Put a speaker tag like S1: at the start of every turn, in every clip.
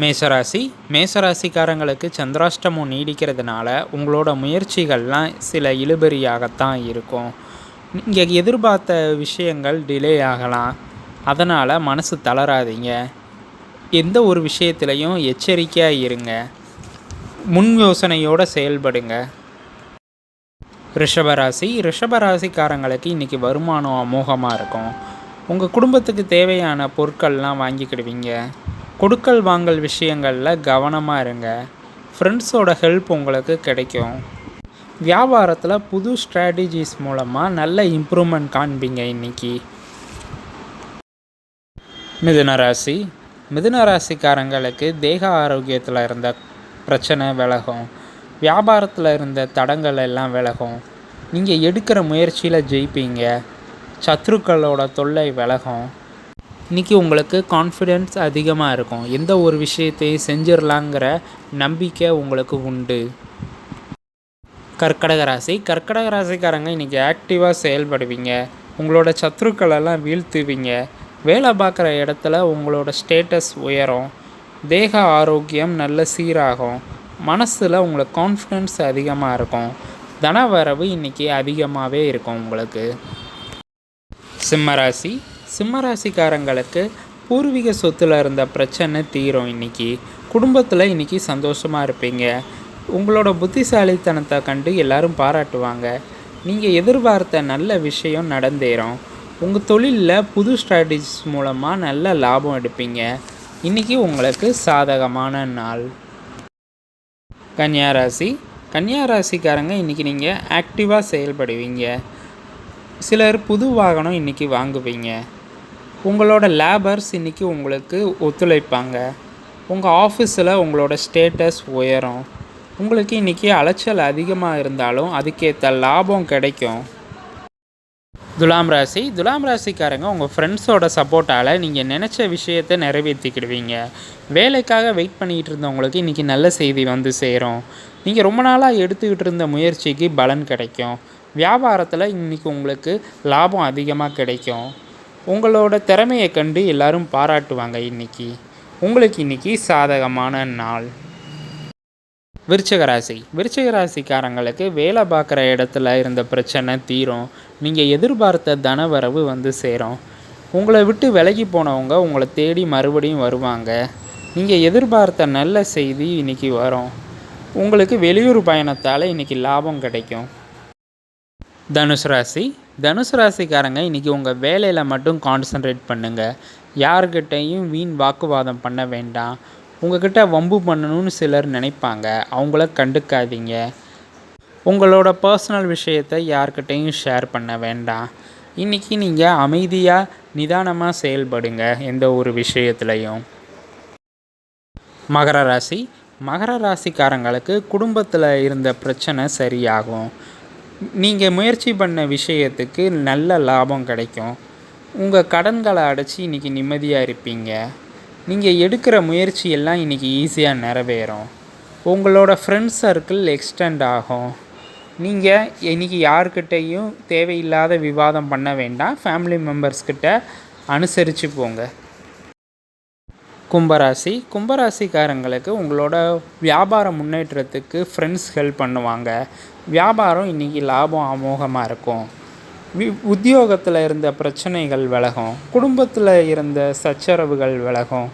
S1: மேசராசி மேசராசிக்காரங்களுக்கு சந்திராஷ்டமம் நீடிக்கிறதுனால உங்களோட முயற்சிகள்லாம் சில இழுபறியாகத்தான் இருக்கும். நீங்கள் எதிர்பார்த்த விஷயங்கள் டிலே ஆகலாம். அதனால் மனசு தளராதீங்க. எந்த ஒரு விஷயத்துலையும் எச்சரிக்கையாக இருங்க. முன் யோசனையோடு செயல்படுங்க. ரிஷபராசி ரிஷபராசிக்காரங்களுக்கு இன்றைக்கி வருமானம் அமோகமாக இருக்கும். உங்கள் குடும்பத்துக்கு தேவையான பொருட்கள்லாம் வாங்கிக்கிடுவீங்க. கொடுக்கல் வாங்கல் விஷயங்களில் கவனமாக இருங்க. ஃப்ரெண்ட்ஸோட ஹெல்ப் உங்களுக்கு கிடைக்கும். வியாபாரத்தில் புது ஸ்ட்ராட்டஜிஸ் மூலமாக நல்ல இம்ப்ரூவ்மெண்ட் காண்பீங்க இன்றைக்கி மிதுனராசி மிதுனராசிக்காரங்களுக்கு தேக ஆரோக்கியத்தில் இருந்த பிரச்சனை விலகும். வியாபாரத்தில் இருந்த தடங்கள் எல்லாம் விலகும். நீங்கள் எடுக்கிற முயற்சியில் ஜெயிப்பீங்க. சத்ருக்களோட தொல்லை விலகும். இன்றைக்கி உங்களுக்கு கான்ஃபிடென்ஸ் அதிகமாக இருக்கும். எந்த ஒரு விஷயத்தையும் செஞ்சிடலாங்கிற நம்பிக்கை உங்களுக்கு உண்டு. கர்க்கடக ராசி. கர்க்கடக ராசிக்காரங்க இன்றைக்கி ஆக்டிவாக செயல்படுவீங்க. உங்களோட சத்ருக்களெல்லாம் வீழ்த்துவீங்க. வேலை பார்க்குற இடத்துல உங்களோட ஸ்டேட்டஸ் உயரும். தேக ஆரோக்கியம் நல்ல சீராகும். மனசில் உங்களுக்கு கான்ஃபிடென்ஸ் அதிகமாக இருக்கும். தனவரவு இன்றைக்கி அதிகமாகவே இருக்கும் உங்களுக்கு. சிம்மராசி சிம்மராசிக்காரங்களுக்கு பூர்வீக சொத்தில் இருந்த பிரச்சனை தீரும் இன்றைக்கி குடும்பத்தில் இன்றைக்கி சந்தோஷமாக இருப்பீங்க. உங்களோட புத்திசாலித்தனத்தை கண்டு எல்லாரும் பாராட்டுவாங்க. நீங்கள் எதிர்பார்த்த நல்ல விஷயம் நடந்தேறும். உங்கள் தொழிலில் புது ஸ்ட்ராட்டஜிஸ் மூலமாக நல்ல லாபம் எடுப்பீங்க. இன்றைக்கி உங்களுக்கு சாதகமான நாள். கன்னியாராசி கன்னியாராசிக்காரங்க இன்றைக்கி நீங்கள் ஆக்டிவாக செயல்படுவீங்க. சிலர் புது வாகனம் இன்றைக்கி வாங்குவீங்க. உங்களோட லேபர்ஸ் இன்றைக்கி உங்களுக்கு ஒத்துழைப்பாங்க. உங்கள் ஆஃபீஸில் உங்களோட ஸ்டேட்டஸ் உயரும். உங்களுக்கு இன்றைக்கி அலைச்சல் அதிகமாக இருந்தாலும் அதுக்கேற்ற லாபம் கிடைக்கும். துலாம் ராசி துலாம் ராசிக்காரங்க உங்கள் ஃப்ரெண்ட்ஸோட சப்போர்ட்டால் நீங்கள் நினச்ச விஷயத்தை நிறைவேற்றிக்கிடுவீங்க வேலைக்காக வெயிட் பண்ணிகிட்டு இருந்தவங்களுக்கு இன்றைக்கி நல்ல செய்தி வந்து சேரும். நீங்கள் ரொம்ப நாளாக எடுத்துக்கிட்டு இருந்த முயற்சிக்கு பலன் கிடைக்கும். வியாபாரத்தில் இன்றைக்கி உங்களுக்கு லாபம் அதிகமாக கிடைக்கும். உங்களோட திறமையை கண்டு எல்லாரும் பாராட்டுவாங்க இன்றைக்கி உங்களுக்கு இன்றைக்கி சாதகமான நாள். விருச்சகராசி. ராசி ராசிக்காரங்களுக்கு வேலை பார்க்குற இடத்துல இருந்த பிரச்சனை தீரும். நீங்கள் எதிர்பார்த்த தனவரவு வந்து சேரும். உங்களை விட்டு விலகி போனவங்க உங்களை தேடி மறுபடியும் வருவாங்க. நீங்கள் எதிர்பார்த்த நல்ல செய்தி இன்றைக்கி வரும். உங்களுக்கு வெளியூர் பயணத்தால் இன்றைக்கி லாபம் கிடைக்கும். தனுசு ராசி. தனுசு ராசிக்காரங்க இன்றைக்கி உங்கள் வேலையில் மட்டும் கான்சன்ட்ரேட் பண்ணுங்கள் யார்கிட்டையும் வீண் வாக்குவாதம் பண்ண வேண்டாம். உங்ககிட்ட வம்பு பண்ணணும்னு சிலர் நினைப்பாங்க. அவங்கள கண்டுக்காதீங்க. உங்களோட பர்சனல் விஷயத்தை யார்கிட்டையும் ஷேர் பண்ண வேண்டாம். இன்றைக்கி நீங்கள் அமைதியாக நிதானமாக செயல்படுங்க எந்த ஒரு விஷயத்துலையும். மகர ராசி. மகர ராசிக்காரங்களுக்கு குடும்பத்தில் இருந்த பிரச்சனை சரியாகும். நீங்கள் முயற்சி பண்ண விஷயத்துக்கு நல்ல லாபம் கிடைக்கும். உங்கள் கடன்களை அடைச்சி இன்றைக்கி நிம்மதியாக இருப்பீங்க. நீங்கள் எடுக்கிற முயற்சியெல்லாம் இன்றைக்கி ஈஸியாக நிறைவேறும். உங்களோட ஃப்ரெண்ட்ஸ் சர்க்கிள் எக்ஸ்டெண்ட் ஆகும். நீங்கள் இன்றைக்கி யார்கிட்டையும் தேவையில்லாத விவாதம் பண்ண வேண்டாம். ஃபேமிலி மெம்பர்ஸ்கிட்ட அனுசரித்து போங்க. கும்பராசி. கும்பராசிக்காரங்களுக்கு உங்களோட வியாபார முன்னேற்றத்துக்கு ஃப்ரெண்ட்ஸ் ஹெல்ப் பண்ணுவாங்க. வியாபாரம் இன்றைக்கி லாபம் அமோகமாக இருக்கும். உத்தியோகத்தில் இருந்த பிரச்சனைகள் விலகும். குடும்பத்தில் இருந்த சச்சரவுகள் விலகும்.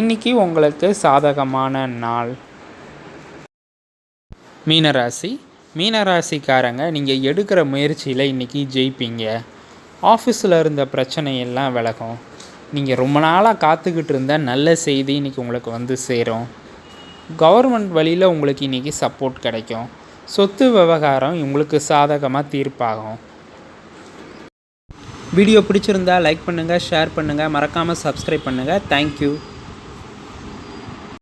S1: இன்றைக்கி உங்களுக்கு சாதகமான நாள். மீனராசி. மீனராசிக்காரங்க நீங்கள் எடுக்கிற முயற்சியில் இன்றைக்கி ஜெயிப்பீங்க. ஆஃபீஸில் இருந்த பிரச்சனையெல்லாம் விலகும். நீங்கள் ரொம்ப நாளாக காத்துக்கிட்டு இருந்த நல்ல செய்தி இன்றைக்கி உங்களுக்கு வந்து சேரும். கவர்மெண்ட் வழியில் உங்களுக்கு இன்றைக்கி சப்போர்ட் கிடைக்கும். சொத்து விவகாரம் உங்களுக்கு சாதகமாக தீர்ப்பாகும். வீடியோ பிடிச்சிருந்தா லைக் பண்ணுங்கள் ஷேர் பண்ணுங்கள் மறக்காமல் சப்ஸ்கிரைப் பண்ணுங்கள் தேங்க்யூ